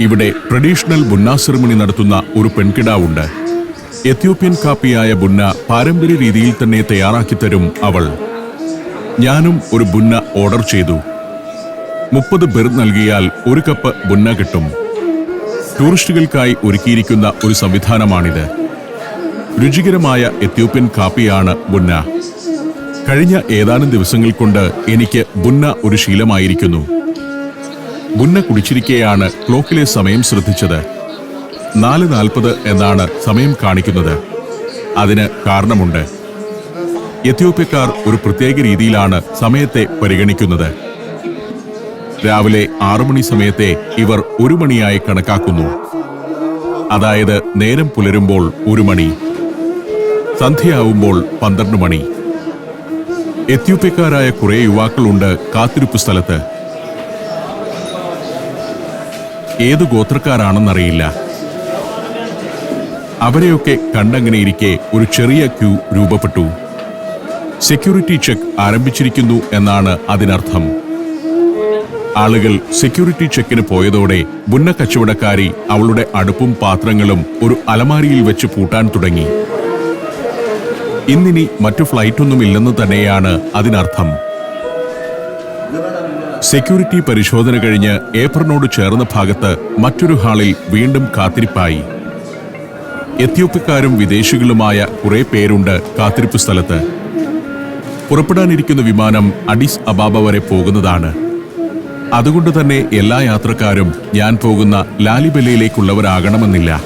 ഇവിടെ traditional ബുന്ന ceremony നടത്തുന്ന ഒരു പെൺകിടാവുണ്ട്. എത്യോപ്യൻ കാപ്പിയായ ബുന്ന പാരമ്പര്യ രീതിയിൽ തന്നെ തയ്യാറാക്കി തരും അവൾ. ഞാനും ഒരു ബുന്ന ഓർഡർ ചെയ്തു. മുപ്പത് ബെർ നൽകിയാൽ ഒരു കപ്പ് ബുന്ന കിട്ടും. ടൂറിസ്റ്റുകൾക്കായി ഒരുക്കിയിരിക്കുന്ന ഒരു സംവിധാനമാണിത്. രുചികരമായ എത്യോപ്യൻ കാപ്പിയാണ് ബുന്ന കഴിഞ്ഞ ഏതാനും ദിവസങ്ങൾ കൊണ്ട് എനിക്ക് ബുന്ന ഒരു ശീലമായിരിക്കുന്നു. ബുന്ന കുടിച്ചിരിക്കെയാണ് ക്ലോക്കിലെ സമയം ശ്രദ്ധിച്ചത്. നാല് നാൽപ്പത് എന്നാണ് സമയം കാണിക്കുന്നത്. അതിന് കാരണമുണ്ട്. എത്യോപ്യക്കാർ ഒരു പ്രത്യേക രീതിയിലാണ് സമയത്തെ പരിഗണിക്കുന്നത്. രാവിലെ ആറു മണി സമയത്തെ ഇവർ ഒരു മണിയായി കണക്കാക്കുന്നു. അതായത് നേരം പുലരുമ്പോൾ ഒരു മണി. സന്ധ്യയാവുമ്പോൾ പന്ത്രണ്ട് മണി. എത്യോപ്യക്കാരായ കുറേ യുവാക്കളുണ്ട് കാത്തിരിപ്പ് സ്ഥലത്ത്. ഏത് ഗോത്രക്കാരാണെന്നറിയില്ല. അവരെയൊക്കെ കണ്ടങ്ങനെ ഇരിക്കെ ഒരു ചെറിയ ക്യൂ രൂപപ്പെട്ടു. സെക്യൂരിറ്റി ചെക്ക് ആരംഭിച്ചിരിക്കുന്നു എന്നാണ് അതിനർത്ഥം. ആളുകൾ സെക്യൂരിറ്റി ചെക്കിന് പോയതോടെ ബുന്ന കച്ചവടക്കാരി അവളുടെ അടുപ്പും പാത്രങ്ങളും ഒരു അലമാരിയിൽ വെച്ച് പൂട്ടാൻ തുടങ്ങി. ഇന്നിനി മറ്റു ഫ്ലൈറ്റൊന്നുമില്ലെന്ന് തന്നെയാണ് അതിനർത്ഥം. സെക്യൂരിറ്റി പരിശോധന കഴിഞ്ഞ് ഏപ്രനോട് ചേർന്ന ഭാഗത്ത് മറ്റൊരു ഹാളിൽ വീണ്ടും കാത്തിരിപ്പായി. എത്യോപ്യക്കാരും വിദേശികളുമായ കുറെ പേരുണ്ട് കാത്തിരിപ്പ് സ്ഥലത്ത്. പുറപ്പെടാനിരിക്കുന്ന വിമാനം അഡിസ് അബാബ വരെ പോകുന്നതാണ്. അതുകൊണ്ട് തന്നെ എല്ലാ യാത്രക്കാരും ഞാൻ പോകുന്ന ലാലിബലയിലേക്കുള്ളവരാകണമെന്നില്ല.